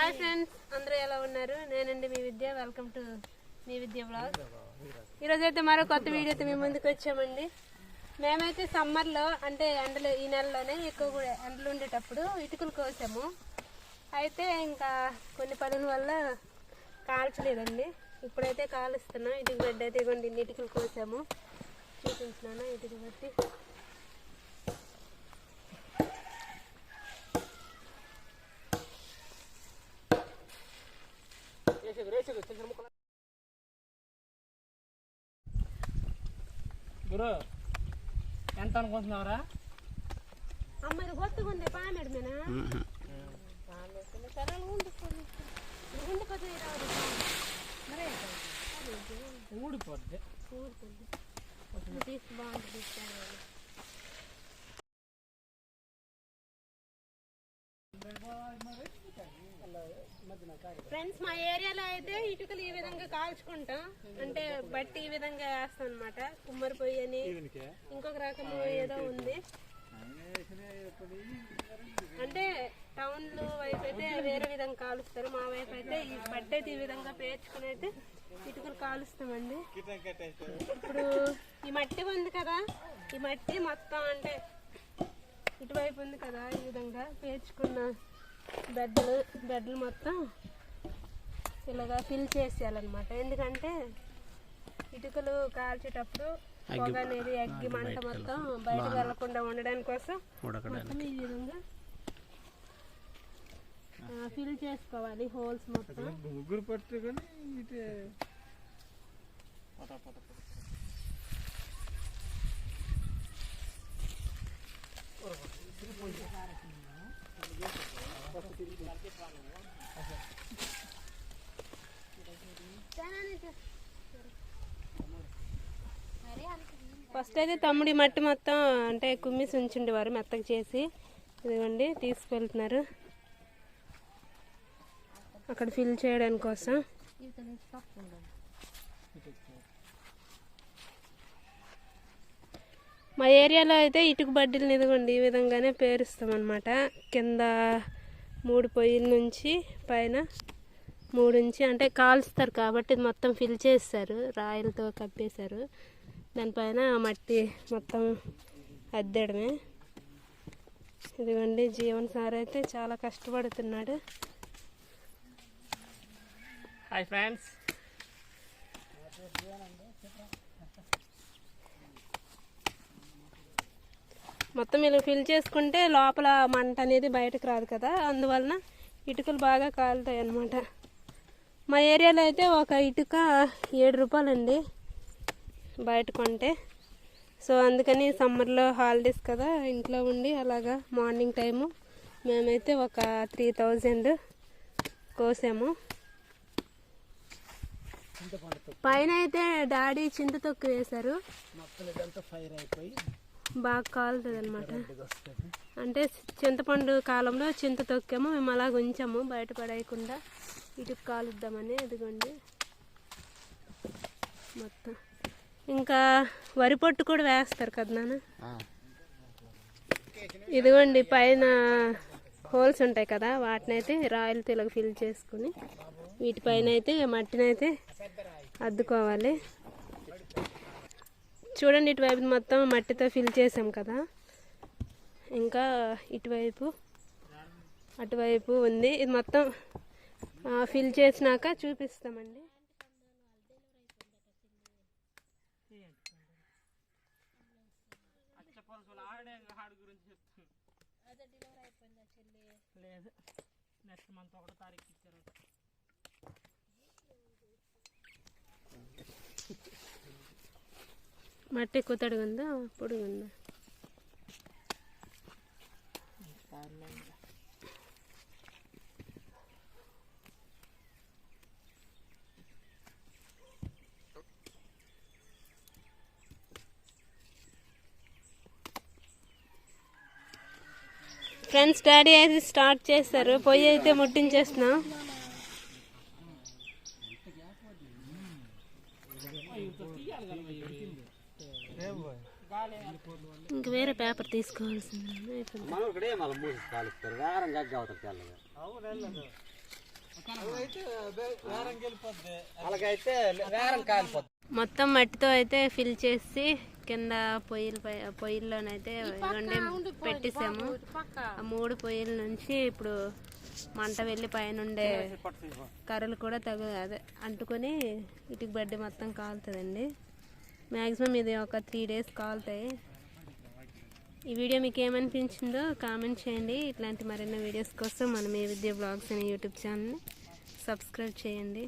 Hi friends అందరూ ఎలా ఉన్నారు? నేనండి మీ విద్య. వెల్కమ్ టు మీ విద్య బ్లాగ్ ఈరోజు అయితే మరో కొత్త వీడియోతో మీ ముందుకు వచ్చామండి. మేమైతే సమ్మర్లో అంటే ఎండలు ఈ నెలలోనే ఎక్కువ కూడా ఎండలు ఉండేటప్పుడు ఇటుకలు కోసాము. అయితే ఇంకా కొన్ని పనుల వల్ల కాల్చలేదండి. ఇప్పుడైతే కాలుస్తున్నాం. ఇటుక బెడ్ అయితే ఇవ్వండి ఇన్ని ఇటుకలు కోసాము. చూపించినాను ఇటుకు బట్టి గురు ఎంత అనుకుంటున్నావురా? అమ్మ ఇది కొత్తగా ఉంది పామెడు మేనా సరళ ఉండిపోయి ఉండిపోతే రాదు మరే ఊడిపోద్ది. ఊడిపోద్ది. తీసి బాగుంటుంది తీసుకోవాలి ఫ్రెండ్స్ మా ఏరియాలో అయితే ఇటుకలు ఈ విధంగా కాల్చుకుంటాం. అంటే బట్టి ఈ విధంగా వేస్తాం అనమాట కుమ్మరి పొయ్యి అని. ఇంకొక రకం ఏదో ఉంది. అంటే టౌన్లో వైపు అయితే వేరే విధంగా కాలుస్తారు. మా వైపు అయితే ఈ బట్టి అయితే ఈ విధంగా పేర్చుకుని అయితే ఇటుకలు కాలుస్తామండి. ఇప్పుడు ఈ మట్టి ఉంది కదా. ఈ మట్టి మొత్తం అంటే ఇటువైపు ఉంది కదా ఈ విధంగా పేర్చుకున్న బెడ్లు బెడ్లు మొత్తం ఇలాగా ఫిల్ చేసేయాలన్నమాట. ఎందుకంటే ఇటుకలు కాల్చేటప్పుడు పొగ అనేది అగ్గి మంట మొత్తం బయటకు వెళ్ళకుండా ఉండడానికి కోసం మొత్తం ఈ విధంగా ఫిల్ చేసుకోవాలి హోల్స్ మొత్తం. ముగ్గురు పట్టుకొని ఇటే ఫస్ట్ అయితే తమ్ముడి మట్టి మొత్తం అంటే కుమ్మిసి ఉంచుండేవారు మెత్తగా చేసి. ఇదిగోండి తీసుకెళ్తున్నారు. అక్కడ ఫిల్ చేయడానికి కోసం. మా ఏరియాలో అయితే ఇటుక బడ్డీలు ఇదిగోండి ఈ విధంగానే పేరుస్తాం అనమాట కింద మూడు పొయ్యిల నుంచి పైన మూడు నుంచి అంటే కాల్స్తారు కాబట్టి ఇది మొత్తం ఫిల్ చేస్తారు రాయలతో కప్పేశారు. దానిపైన మట్టి మొత్తం అద్దడమే. ఇదిగోండి జీవన్ సార్ అయితే చాలా కష్టపడుతున్నాడు. Hi friends. మొత్తం ఇలా ఫిల్ చేసుకుంటే లోపల మంట అనేది బయటకు రాదు కదా. అందువలన ఇటుకలు బాగా కాలుతాయి అన్నమాట. మా ఏరియాలో అయితే ఒక ఇటుక ఏడు రూపాయలండి బయట కొంటే. సో అందుకని సమ్మర్లో హాలిడేస్ కదా ఇంట్లో ఉండి అలాగా మార్నింగ్ టైము మేమైతే ఒక త్రీ థౌజండ్ కోసాము. పైన అయితే డాడీ చింత తొక్కు వేశారు. మొత్తం ఇదంతా ఫైర్ అయిపోయి బాగా కాలుతుంది అనమాట అంటే చింతపండు కాలంలో చింత తొక్కాము మేము అలాగ ఉంచాము బయట పడేయకుండా ఇటు కాలుద్దామని ఇదిగోండి. మొత్తం. ఇంకా వరి పొట్టు కూడా వేస్తారు కదా నాన్న? ఇదిగోండి పైన హోల్స్ ఉంటాయి కదా వాటిని అయితే రాయలతో ఇలాగ ఫిల్ చేసుకుని వీటిపైన అయితే మట్టిని అయితే అద్దుకోవాలి. చూడండి ఇటువైపు మొత్తం మట్టితో ఫిల్ చేసాం కదా. ఇంకా ఇటువైపు అటువైపు ఉంది. ఇది మొత్తం ఫిల్ చేసినాక చూపిస్తామండి. లేదు నెక్స్ట్ మంత్ ఒకటో తారీఖు ఇచ్చారు మట్టి ఎక్కువ తడుగుందా పొడుగుందా ఫ్రెండ్స్ డాడీ అయితే స్టార్ట్ చేస్తారు పొయ్యి అయితే ముట్టించేస్తున్నాం. ఇంక వేరే పేపర్ తీసుకోవాల్సింది. మొత్తం మట్టితో అయితే ఫిల్ చేసి కింద పొయ్యిల పై పొయ్యిల్లోనైతే వండి పెట్టేసాము. ఆ మూడు పొయ్యిల నుంచి ఇప్పుడు మంట వెళ్ళి పైన ఉండే కర్రలు కూడా తగు అదే అంటుకొని ఇటుక బడ్డి మొత్తం కాలుతుందండి. మ్యాక్సిమం ఇది ఒక త్రీ డేస్ కాలుతాయి ఈ వీడియో మీకు ఏమనిపించిందో కామెంట్ చేయండి. ఇట్లాంటి మరిన్ని వీడియోస్ కోసం మనం ఏ విద్య బ్లాగ్స్ అనే యూట్యూబ్ ఛానల్ని సబ్స్క్రైబ్ చేయండి.